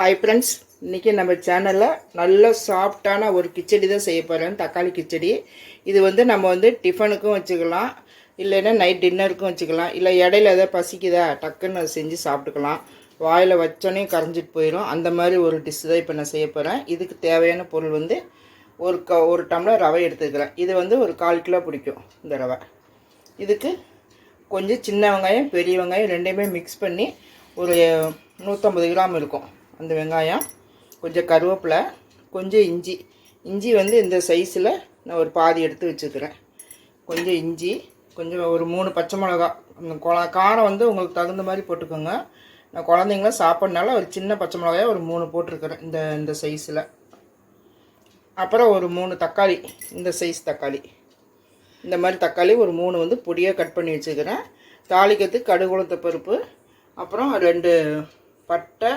Hi friends இன்றைக்கி நம்ம சேனலில் நல்ல சாஃப்டான ஒரு கிச்சடி தான் செய்ய போகிறேன் தக்காளி கிச்சடி. இது வந்து நம்ம வந்து டிஃபனுக்கும் வச்சுக்கலாம். இல்லைன்னா நைட் டின்னருக்கும் வச்சுக்கலாம். இல்லை இடையில எதாவது பசிக்குதா டக்குன்னு அதை செஞ்சு சாப்பிட்டுக்கலாம். வாயில் வச்சோன்னே கரைஞ்சிட்டு போயிடும் அந்த மாதிரி ஒரு டிஷ் தான் இப்போ நான் செய்ய போகிறேன் இதுக்கு தேவையான பொருள் வந்து ஒரு க ஒரு டம்ளர் ரவை எடுத்துக்கிறேன். இது வந்து ஒரு கால் கிலோ பிடிக்கும் இந்த ரவை. இதுக்கு கொஞ்சம் சின்ன வெங்காயம் பெரிய வெங்காயம் ரெண்டையுமே மிக்ஸ் பண்ணி ஒரு நூற்றம்பது கிராம் இருக்கும். அந்த வெங்காயம் கொஞ்சம் கருவேப்பிலை கொஞ்சம் இஞ்சி. இஞ்சி வந்து இந்த சைஸில் நான் ஒரு பாதி எடுத்து வச்சுக்கிறேன். கொஞ்சம் இஞ்சி கொஞ்சம் ஒரு மூணு பச்சை மிளகா அந்த கொ காரம் வந்து உங்களுக்கு தகுந்த மாதிரி போட்டுக்கோங்க. நான் குழந்தைங்களாம் சாப்பிட்றனால ஒரு சின்ன பச்சை மிளகாயாக ஒரு மூணு போட்டிருக்கிறேன் இந்த இந்த சைஸில் அப்புறம் ஒரு மூணு தக்காளி இந்த சைஸ் தக்காளி. இந்த மாதிரி தக்காளி ஒரு மூணு வந்து பொடியாக கட் பண்ணி வச்சுக்கிறேன். தாளிக்கிறதுக்கு கடுகுளத்த பருப்பு அப்புறம் ரெண்டு பட்டை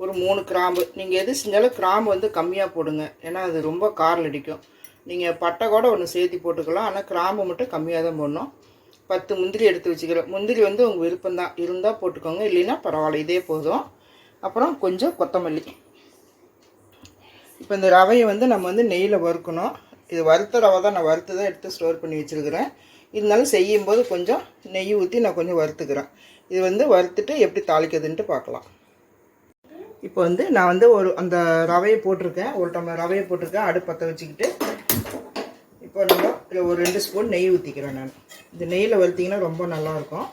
ஒரு மூணு கிராம்பு. நீங்கள் எது செஞ்சாலும் கிராம்பு வந்து கம்மியாக போடுங்க. ஏன்னா அது ரொம்ப காரில் அடிக்கும். நீங்கள் பட்டை கூட ஒன்று சேர்த்து போட்டுக்கலாம். ஆனால் கிராம்பு மட்டும் கம்மியாக தான் போடணும். பத்து முந்திரி எடுத்து வச்சுக்கிறேன். முந்திரி வந்து உங்கள் விருப்பம் தான். இருந்தால் போட்டுக்கோங்க. இல்லைன்னா பரவாயில்ல. இதே போதும். அப்புறம் கொஞ்சம் கொத்தமல்லி. இப்போ இந்த ரவையை வந்து நம்ம வந்து நெய்யில் வறுக்கணும். இது வறுத்த ரவை தான். நான் வறுத்து தான் எடுத்து ஸ்டோர் பண்ணி வச்சுருக்கிறேன். இருந்தாலும் செய்யும்போது கொஞ்சம் நெய் ஊற்றி நான் கொஞ்சம் வறுத்துக்கிறேன். இது வந்து வறுத்துட்டு எப்படி தாளிக்கிறதுன்ட்டு பார்க்கலாம். இப்போ வந்து நான் வந்து ஒரு அந்த ரவையை போட்டிருக்கேன். ஒரு டம்ளர் ரவையை போட்டிருக்கேன். அடுப்பு பற்ற வச்சுக்கிட்டு இப்போ நம்ம இதில் ஒரு ரெண்டு ஸ்பூன் நெய் ஊற்றிக்கிறேன் நான். இந்த நெய்யில் வறுத்திங்கன்னா ரொம்ப நல்லாயிருக்கும்.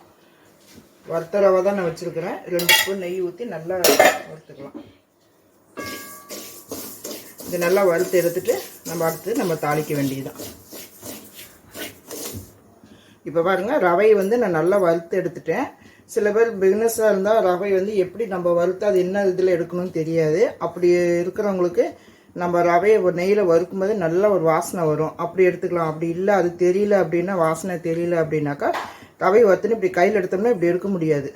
வறுத்த ரவை தான் நான் வச்சுருக்கிறேன். ரெண்டு ஸ்பூன் நெய் ஊற்றி நல்லா வறுத்துக்கலாம். இது நல்லா வறுத்து எடுத்துட்டு நம்ம அடுத்து நம்ம தாளிக்க வேண்டியதுதான். இப்போ பாருங்கள் ரவையை வந்து நான் நல்லா வறுத்து எடுத்துட்டேன். சில பேர் பிகினஸாக இருந்தால் ரவை வந்து எப்படி நம்ம வறுத்து அது என்ன இதில் எடுக்கணும்னு தெரியாது. அப்படி இருக்கிறவங்களுக்கு நம்ம ரவையை ஒரு நெய்யில் வறுக்கும்போது நல்ல ஒரு வாசனை வரும். அப்படி எடுத்துக்கலாம். அப்படி இல்லை அது தெரியல அப்படின்னா வாசனை தெரியல அப்படின்னாக்கா ரவை வறுத்துன்னு இப்படி கையில் எடுத்தோம்னா இப்படி எடுக்க முடியாது.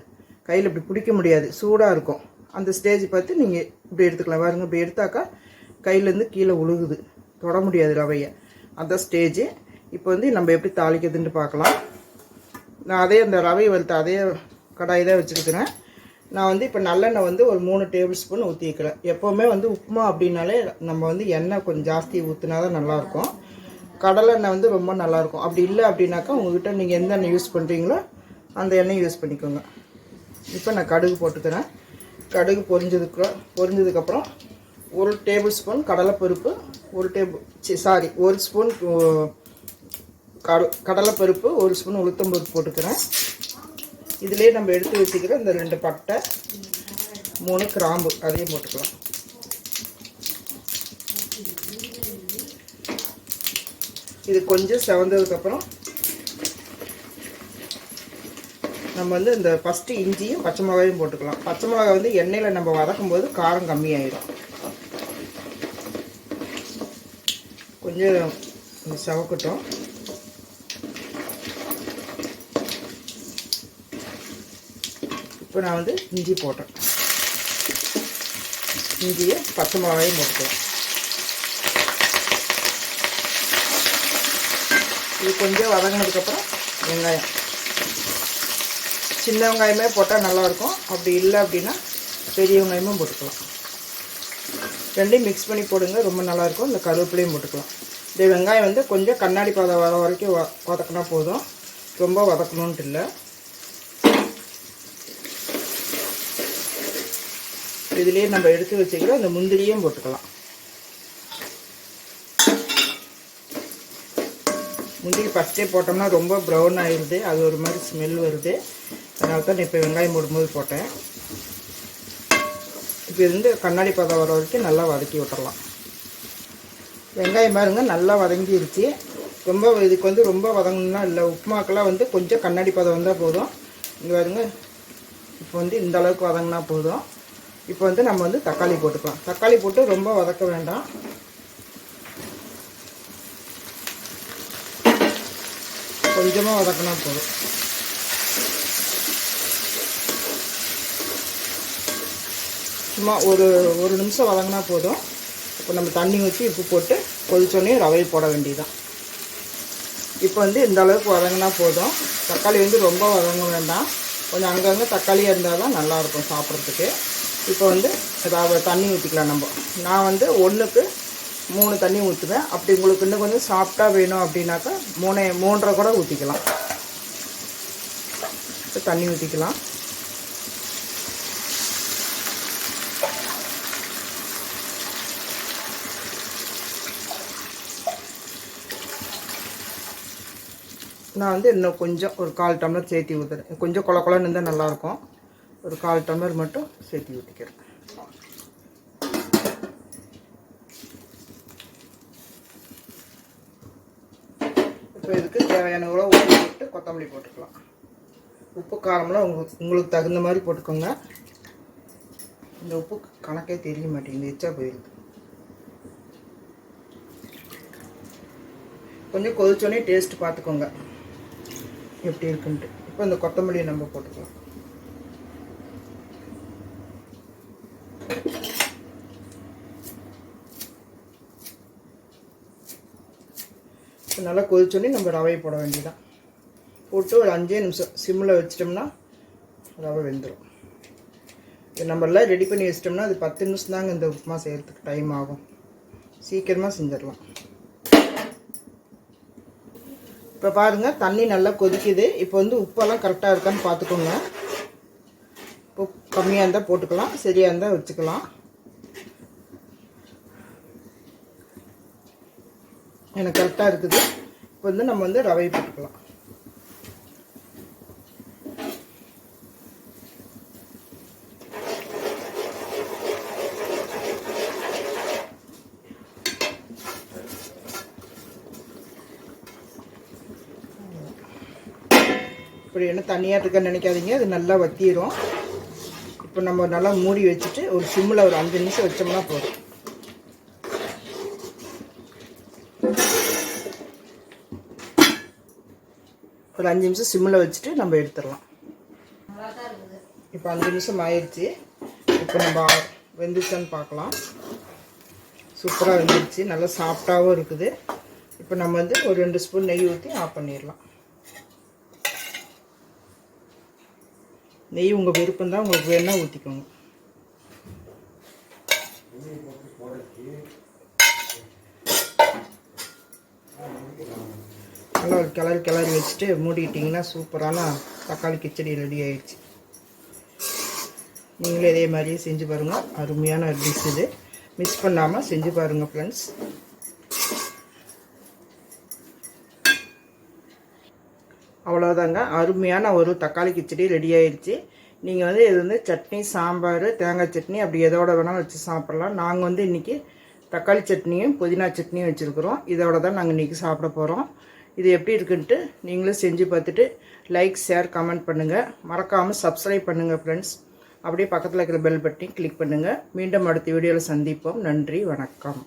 கையில் இப்படி பிடிக்க முடியாது. சூடாக இருக்கும். அந்த ஸ்டேஜ் பார்த்து நீங்கள் இப்படி எடுத்துக்கலாம். பாருங்க இப்படி எடுத்தாக்கா கையிலேருந்து கீழே உழுகுது. தொட முடியாது ரவையை. அந்த ஸ்டேஜு இப்போ வந்து நம்ம எப்படி தாளிக்கிறதுன்னு பார்க்கலாம். நான் அதே அந்த ரவை வறுத்த அதே கடாய் தான் வச்சுருக்கிறேன் நான் வந்து இப்போ நல்லெண்ணெய் வந்து ஒரு மூணு டேபிள் ஸ்பூன் ஊற்றிக்கிறேன் எப்போவுமே வந்து உப்புமா அப்படின்னாலே நம்ம வந்து எண்ணெய் கொஞ்சம் ஜாஸ்தி ஊற்றினா தான் நல்லாயிருக்கும். கடலெண்ணெய் வந்து ரொம்ப நல்லாயிருக்கும். அப்படி இல்லை அப்படின்னாக்கா உங்கள்கிட்ட நீங்கள் எந்த எண்ணெய் யூஸ் பண்ணுறீங்களோ அந்த எண்ணெய் யூஸ் பண்ணிக்கோங்க. இப்போ நான் கடுகு போட்டுக்கிறேன். கடுகு பொரிஞ்சதுக்கு பொரிஞ்சதுக்கப்புறம் ஒரு டேபிள் ஸ்பூன் கடலைப்பருப்பு ஒரு டேபிள் சாரி ஒரு ஸ்பூன் கட கடலைப்பருப்பு ஒரு ஸ்பூன் உளுத்தம்பருப்பு போட்டுக்கிறேன். இதிலே நம்ம எடுத்து வச்சுக்கிற இந்த ரெண்டு பட்டை மூணு கிராம்பு அதையும் போட்டுக்கலாம். இது கொஞ்சம் செவந்ததுக்கப்புறம் நம்ம வந்து இந்த ஃபஸ்ட்டு இஞ்சியும் பச்சை மிளகாயும் போட்டுக்கலாம். பச்சை மிளகாய் வந்து எண்ணெயில் நம்ம வதக்கும் போது காரம் கம்மியாயிடும். கொஞ்சம் செவக்கட்டும். இப்போ நான் வந்து இஞ்சி போட்டேன். இஞ்சியை பச்சை மிளகாயும் போட்டுக்கலாம். இது கொஞ்சம் வதங்கினதுக்கப்புறம் வெங்காயம். சின்ன வெங்காயமே போட்டால் நல்லாயிருக்கும். அப்படி இல்லை அப்படின்னா பெரிய வெங்காயமும் போட்டுக்கலாம். ரெண்டையும் மிக்ஸ் பண்ணி போடுங்க ரொம்ப நல்லாயிருக்கும். இந்த கருவேப்பிலையும் போட்டுக்கலாம். இந்த வெங்காயம் வந்து கொஞ்சம் கண்ணாடி பாதை வர வரைக்கும் வ வதக்கினா போதும். ரொம்ப வதக்கணுன்ட்டு இல்லை. இதுலேயே நம்ம எடுத்து வச்சுக்கிறோம் இந்த முந்திரியும் போட்டுக்கலாம். முந்திரி ஃபஸ்ட்டே போட்டோம்னா ரொம்ப ப்ரௌன் ஆயிடுது அது ஒரு மாதிரி ஸ்மெல் வருது. அதனால தான் நான் இப்போ வெங்காயம் போடும்போது போட்டேன். இப்போ இருந்து கண்ணாடி பதம் வர வரைக்கும் நல்லா வதக்கி விட்டுறலாம். வெங்காயம் பாருங்க நல்லா வதங்கிருச்சு. ரொம்ப இதுக்கு வந்து ரொம்ப வதங்கணும்னா இல்லை. உப்புமாக்கெல்லாம் வந்து கொஞ்சம் கண்ணாடி பதம் வந்தால் போதும். இங்கே பாருங்க இப்போ வந்து இந்த அளவுக்கு வதங்கினா போதும். இப்போ வந்து நம்ம வந்து தக்காளி போட்டுக்கலாம். தக்காளி போட்டு ரொம்ப வதக்க வேண்டாம். கொஞ்சமாக வதக்கினா போதும். சும்மா ஒரு ஒரு நிமிஷம் வதங்கினா போதும். இப்போ நம்ம தண்ணி ஊற்றி உப்பு போட்டு கொதிச்சோடனே ரவை போட வேண்டியதுதான். இப்போ வந்து இந்த அளவுக்கு வதங்கினா போதும். தக்காளி வந்து ரொம்ப வதங்க வேண்டாம். கொஞ்சம் அங்கங்கே தக்காளியாக இருந்தால் தான் நல்லாயிருக்கும் சாப்பிட்றதுக்கு. இப்போ வந்து ரவை தண்ணி ஊற்றிக்கலாம் நம்ம. நான் வந்து ஒன்றுக்கு மூணு தண்ணி ஊற்றுவேன் அப்படி உங்களுக்கு இன்னும் கொஞ்சம் சாஃப்டாக வேணும் அப்படின்னாக்கா மூணு மூன்றரை கூட ஊற்றிக்கலாம் இப்போ தண்ணி ஊற்றிக்கலாம் நான் வந்து இன்னும் கொஞ்சம் ஒரு கால் டம்ளர் சேர்த்தி ஊற்றுறேன் கொஞ்சம் கொல கொலன்னு இருந்தால் நல்லாயிருக்கும் ஒரு கால் டம்ளர் மட்டும் சேர்த்தி ஊற்றிக்கிறேன் இப்போ இதுக்கு தேவையான உரம் போட்டு கொத்தமல்லி போட்டுக்கலாம். உப்பு காரம்லாம் உங்களுக்கு உங்களுக்கு தகுந்த மாதிரி போட்டுக்கோங்க. இந்த உப்பு கணக்கே தெரிய மாட்டேங்குது எச்சா போயிடுது கொஞ்சம் கொதிச்சோடனே டேஸ்ட் பார்த்துக்கோங்க. எப்படி இருக்குன்ட்டு. இப்போ இந்த கொத்தமல்லியை நம்ம போட்டுக்கலாம். நல்லா கொதிச்சோடனே நம்ம ரவையை போட வேண்டியதான் போட்டு ஒரு அஞ்சே நிமிஷம் சிம்மில் வச்சிட்டோம்னா ரவை வெந்துடும் இது நம்மளாம் ரெடி பண்ணி வச்சிட்டோம்னா அது பத்து நிமிஷம் தாங்க இந்த உப்புமா செய்கிறதுக்கு டைம் ஆகும். சீக்கிரமாக செஞ்சிடலாம். இப்போ பாருங்கள் தண்ணி நல்லா கொதிக்குது. இப்போ வந்து உப்பெல்லாம் கரெக்டாக இருக்கான்னு பார்த்துக்கோங்க. உப்பு கம்மியாக இருந்தால் போட்டுக்கலாம் சரியாக இருந்தால் வச்சுக்கலாம். எனக்கு கரெக்டாக இருக்குது. இப்போ வந்து நம்ம வந்து ரவை போட்டுக்கலாம். இப்படி என்ன தனியாக இருக்கான்னு நினைக்காதீங்க. அது நல்லா வத்திரும். இப்போ நம்ம நல்லா மூடி வச்சுட்டு ஒரு சிம்மில் ஒரு அஞ்சு நிமிஷம் வச்சோம்னா போதும். ஒரு அஞ்சு நிமிஷம் சிம்மில் வச்சுட்டு நம்ம எடுத்துடலாம். இப்போ அஞ்சு நிமிஷம் ஆயிடுச்சு இப்போ நம்ம வெந்துச்சான்னு பார்க்கலாம். சூப்பராக வெந்துருச்சு. நல்லா சாஃப்டாகவும் இருக்குது. இப்போ நம்ம வந்து ஒரு ரெண்டு ஸ்பூன் நெய் ஊற்றி ஆஃப் பண்ணிடலாம். நெய் உங்கள் விருப்பம் தான் உங்களுக்கு வேணால் ஊற்றிக்கோங்க நல்லா ஒரு கிளறி கிளறி வச்சுட்டு மூடிட்டிங்கன்னா சூப்பரான தக்காளி கிச்சடி ரெடி ஆயிடுச்சு. நீங்களே இதே மாதிரியே செஞ்சு பாருங்கள் அருமையான டிஷ் இது. மிஸ் பண்ணாமல் செஞ்சு பாருங்கள் ஃப்ரெண்ட்ஸ் அவ்வளோதாங்க அருமையான ஒரு தக்காளி கிச்சடி ரெடி ஆயிடுச்சு. நீங்கள் வந்து இது வந்து சட்னி சாம்பார் தேங்காய் சட்னி அப்படி எதோட வேணாலும் வச்சு சாப்பிட்லாம். நாங்கள் வந்து இன்றைக்கி தக்காளி சட்னியும் புதினா சட்னியும் வச்சுருக்குறோம். இதோட தான் நாங்கள் இன்றைக்கி சாப்பிட போகிறோம் இது எப்படி இருக்குன்ட்டு நீங்களும் செஞ்சு பார்த்துட்டு லைக் ஷேர் கமெண்ட் பண்ணுங்கள் மறக்காமல் சப்ஸ்கிரைப் பண்ணுங்கள் ஃப்ரெண்ட்ஸ் அப்படியே பக்கத்தில் இருக்கிற பெல் பட்டனையும் கிளிக் பண்ணுங்கள் மீண்டும் அடுத்த வீடியோவில் சந்திப்போம். நன்றி வணக்கம்.